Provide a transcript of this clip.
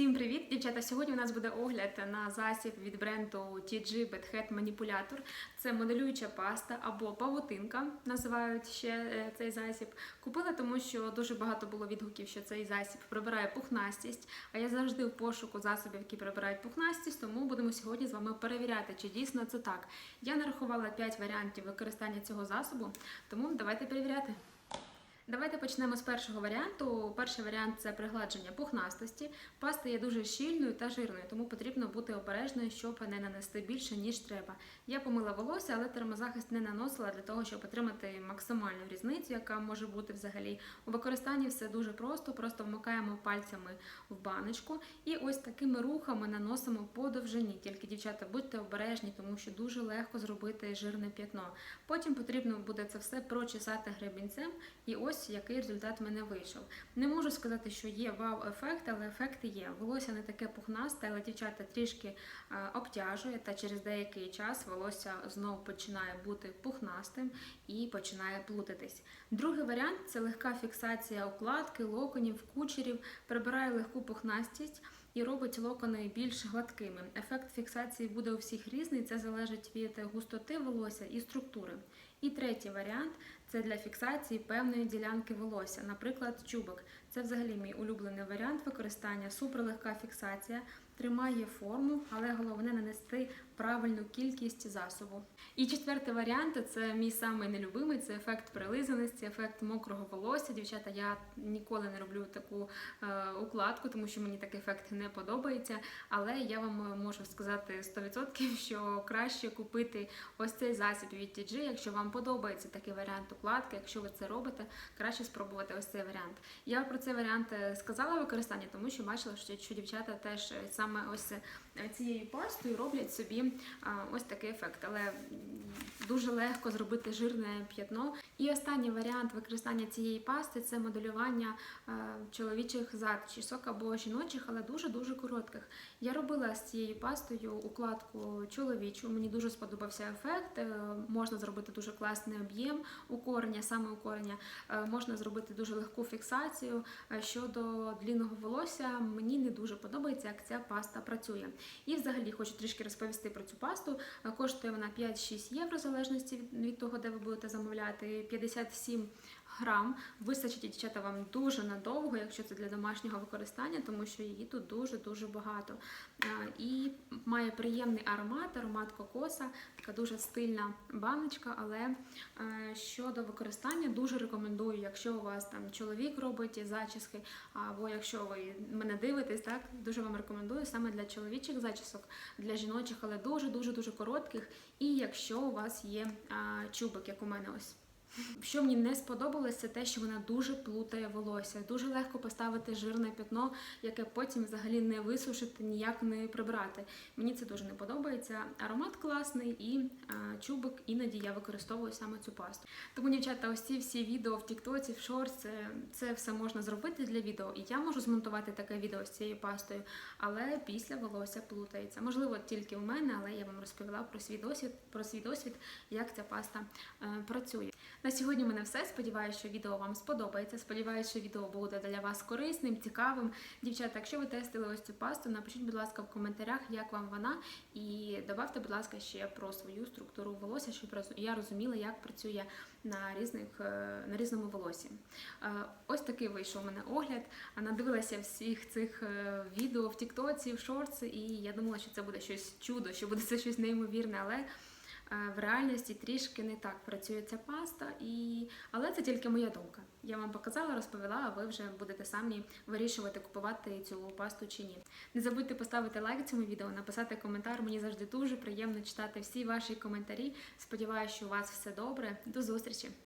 Всім привіт, дівчата! Сьогодні у нас буде огляд на засіб від бренду TG Bedhead Manipulator. Це моделююча паста або павутинка, називають ще е, цей засіб. Купила, тому що дуже багато було відгуків, що цей засіб прибирає пухнастість. А я завжди в пошуку засобів, які прибирають пухнастість, тому будемо сьогодні з вами перевіряти, чи дійсно це так. Я нарахувала 5 варіантів використання цього засобу, тому давайте перевіряти. Давайте почнемо з першого варіанту. Перший варіант це пригладження пухнастості. Паста є дуже щільною та жирною, тому потрібно бути обережною, щоб не нанести більше, ніж треба. Я помила волосся, але термозахист не наносила для того, щоб отримати максимальну різницю, яка може бути взагалі. У використанні все дуже просто, просто вмикаємо пальцями в баночку і ось такими рухами наносимо по довжині. Тільки, дівчата, будьте обережні, тому що дуже легко зробити жирне п'ятно. Потім потрібно буде це все прочесати гребінцем, і ось який результат в мене вийшов. Не можу сказати, що є вау-ефект, але ефекти є. Волосся не таке пухнасте, але дівчата трішки е, обтяжує, та через деякий час волосся знову починає бути пухнастим і починає плутатись. Другий варіант це легка фіксація укладки, локонів, кучерів, прибирає легку пухнастість. І робить локони більш гладкими. Ефект фіксації буде у всіх різний, це залежить від густоти волосся і структури. І третій варіант це для фіксації певної ділянки волосся, наприклад, чубок. Це взагалі мій улюблений варіант використання. Суперлегка фіксація, тримає форму, але головне нанести правильну кількість засобу. І четвертий варіант це мій самий нелюбимий це ефект прилизаності, ефект мокрого волосся. Дівчата, я ніколи не роблю таку е, укладку, тому що мені такий ефект не подобається. Але я вам можу сказати 100%, що краще купити ось цей засіб від TG, якщо вам подобається такий варіант укладки, якщо ви це робите, краще спробувати ось цей варіант. Я про цей варіант е, сказала використання, тому що бачила, що, дівчата теж е, саме ось е, цією пастою роблять собі ось такий ефект. Але дуже легко зробити жирне п'ятно. І останній варіант використання цієї пасти це моделювання е, чоловічих зачісок або жіночих, але дуже-дуже коротких. Я робила з цією пастою укладку чоловічу. Мені дуже сподобався ефект. Е, Можна зробити дуже класний об'єм укорення, саме укорення. Е, Можна зробити дуже легку фіксацію. Щодо длінного волосся, мені не дуже подобається, як ця паста працює. І взагалі хочу трішки розповісти про цю пасту. Коштує вона 5-6 євро, залежності від, того, де ви будете замовляти. 57 грам. Вистачить дівчата вам дуже надовго, якщо це для домашнього використання, тому що її тут дуже-дуже багато. І має приємний аромат, аромат кокоса, така дуже стильна баночка, але е, щодо використання дуже рекомендую, якщо у вас там чоловік робить зачіски, або якщо ви мене дивитесь, так дуже вам рекомендую саме для чоловічих зачісок, для жіночих, але дуже-дуже дуже коротких. І якщо у вас є чубик, як у мене ось. Що мені не сподобалось, це те, що вона дуже плутає волосся. Дуже легко поставити жирне пятно, яке потім взагалі не висушити, ніяк не прибрати. Мені це дуже не подобається. Аромат класний і а, чубик іноді я використовую саме цю пасту. Тому, дівчата, ось ці всі відео в Тіктоці, в Шорс, це, це все можна зробити для відео. І я можу змонтувати таке відео з цією пастою, але після волосся плутається. Можливо, тільки у мене, але я вам розповіла про свій досвід, про свій досвід, як ця паста е, працює. На сьогодні в мене все. Сподіваюся, що відео вам сподобається. Сподіваюся, що відео буде для вас корисним, цікавим. Дівчата, якщо ви тестили ось цю пасту, напишіть, будь ласка, в коментарях, як вам вона, і додавте, будь ласка, ще про свою структуру волосся, щоб я розуміла, як працює на різних е, на різному волосі. Е, Ось такий вийшов у мене огляд. Надивилася всіх цих е, відео в Тіктоці, в Шорts, і я думала, що це буде щось чудо, що буде це щось неймовірне, але в реальності трішки не так працює ця паста, і... але це тільки моя думка. Я вам показала, розповіла, а ви вже будете самі вирішувати, купувати цю пасту чи ні. Не забудьте поставити лайк цьому відео, написати коментар. Мені завжди дуже приємно читати всі ваші коментарі. Сподіваюся, що у вас все добре. До зустрічі!